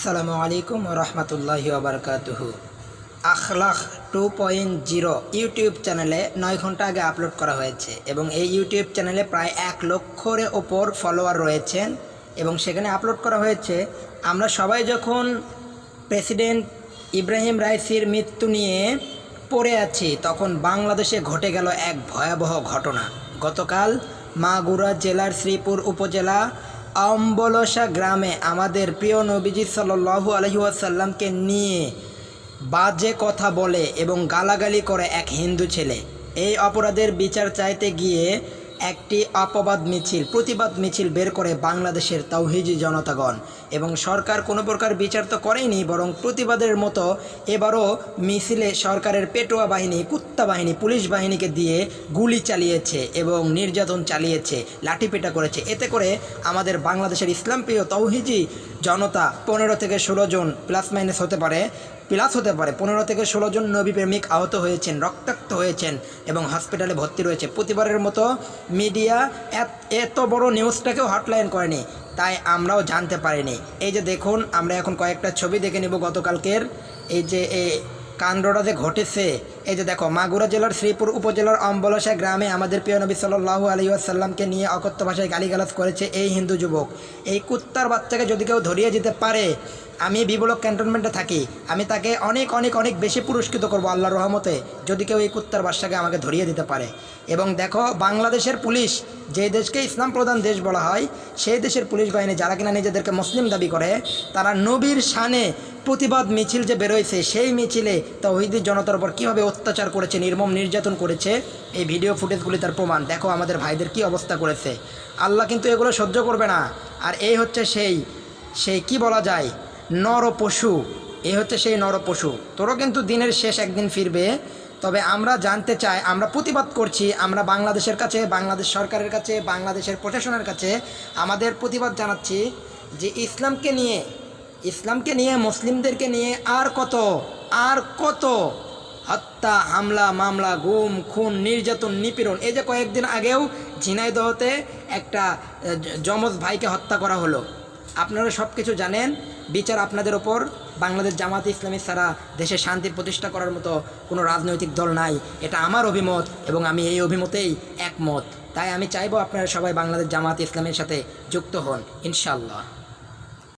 আসসালামু আলাইকুম রহমতুল্লাহি ওবরকাতুহু। Akhlak two point zero YouTube চ্যানেলে নয় ঘণ্টা আগে আপলোড করা হয়েছে এবং এই ইউটিউব চ্যানেলে প্রায় এক লক্ষের ওপর ফলোয়ার রয়েছেন এবং সেখানে আপলোড করা হয়েছে, আমরা সবাই যখন প্রেসিডেন্ট ইব্রাহিম রাইসির মৃত্যু নিয়ে পড়ে আছি, তখন বাংলাদেশে ঘটে গেল এক ভয়াবহ ঘটনা। গতকাল মাগুরা জেলার শ্রীপুর উপজেলা অম্বলসা গ্রামে আমাদের প্রিয় নবীজি সাল্লু আলহিউসাল্লামকে নিয়ে বাজে কথা বলে এবং গালাগালি করে এক হিন্দু ছেলে। এই অপরাধের বিচার চাইতে গিয়ে একটি অপবাদ মিছিল, প্রতিবাদ মিছিল বের করে বাংলাদেশের তৌহিজি জনতাগণ এবং সরকার কোনো প্রকার বিচার তো করেনি বরং প্রতিবাদের মতো এবারও মিছিলে সরকারের পেটোয়া বাহিনী, কুত্তা বাহিনী, পুলিশ বাহিনীকে দিয়ে গুলি চালিয়েছে এবং নির্যাতন চালিয়েছে, লাঠিপেটা করেছে। এতে করে আমাদের বাংলাদেশের ইসলাম প্রিয় তৌহিজি জনতা পনেরো থেকে ষোলো জন প্লাস মাইনাস হতে পারে। প্লাস হতে পারে। পনেরো থেকে ষোলো জন নবী প্রেমিক আহত হয়েছেন, রক্তাক্ত হয়েছেন এবং হসপিটালে ভর্তি রয়েছে। প্রতিবারের মতো মিডিয়া এত বড় নিউজটাকেও হটলাইন করেনি, তাই আমরাও জানতে পারিনি। এই যে দেখুন, আমরা এখন কয়েকটা ছবি দেখে নেব গতকালকের। এই যে কাণ্ডটা যে ঘটেছে, এই যে দেখো, মাগুরা জেলার শ্রীপুর উপজেলার অম্বলসা গ্রামে আমাদের প্রিয় নবী সাল্লাহু আলী আসাল্লামকে নিয়ে অকথ্য ভাষায় গালিগালাজ করেছে এই হিন্দু যুবক। এই কুত্তার বাচ্চাকে যদি কেউ ধরিয়ে যেতে পারে, আমি বিবলক ক্যান্টনমেন্টে থাকি, আমি তাকে অনেক অনেক অনেক বেশি পুরস্কৃত করব আল্লাহর রহমতে, যদি কেউ এই কুত্তার বাচ্চাকে আমাকে ধরিয়ে দিতে পারে। এবং দেখো, বাংলাদেশের পুলিশ, যে দেশকে ইসলাম প্রধান দেশ বলা হয়, সেই দেশের পুলিশ বাহিনী যারা কিনা নিজেদেরকে মুসলিম দাবি করে, তারা নবীর শানে প্রতিবাদ মিছিল যে বেরোয়ছে, সেই মিছিলে তৌহিদের জনতার উপর কীভাবে অত্যাচার করেছে, নির্মম নির্যাতন করেছে, এই ভিডিও ফুটেজগুলি তার প্রমাণ। দেখো আমাদের ভাইদের কি অবস্থা করেছে। আল্লাহ কিন্তু এগুলো সহ্য করবে না। আর এই হচ্ছে সেই সেই কি বলা যায়, নর পশু। এই হচ্ছে সেই নর পশু। তোরও কিন্তু দিনের শেষ একদিন ফিরবে। তবে আমরা জানতে চাই, আমরা প্রতিবাদ করছি, আমরা বাংলাদেশের কাছে, বাংলাদেশ সরকারের কাছে, বাংলাদেশের প্রশাসনের কাছে আমাদের প্রতিবাদ জানাচ্ছি যে ইসলামকে নিয়ে ইসলামকে নিয়ে, মুসলিমদেরকে নিয়ে আর কত আর কত। হত্যা, হামলা, মামলা, গুম, খুন, নির্যাতন, নিপীড়ন। এই যে কয়েকদিন আগেও ঝিনাইদহতে একটা যমজ ভাইকে হত্যা করা হলো। আপনারা সব কিছু জানেন, বিচার আপনাদের ওপর। বাংলাদেশ জামাত ইসলামী ছাড়া দেশে শান্তি প্রতিষ্ঠা করার মতো কোনো রাজনৈতিক দল নাই। এটা আমার অভিমত এবং আমি এই অভিমতেই একমত। তাই আমি চাইব আপনারা সবাই বাংলাদেশ জামাত ইসলামের সাথে যুক্ত হন ইনশাল্লাহ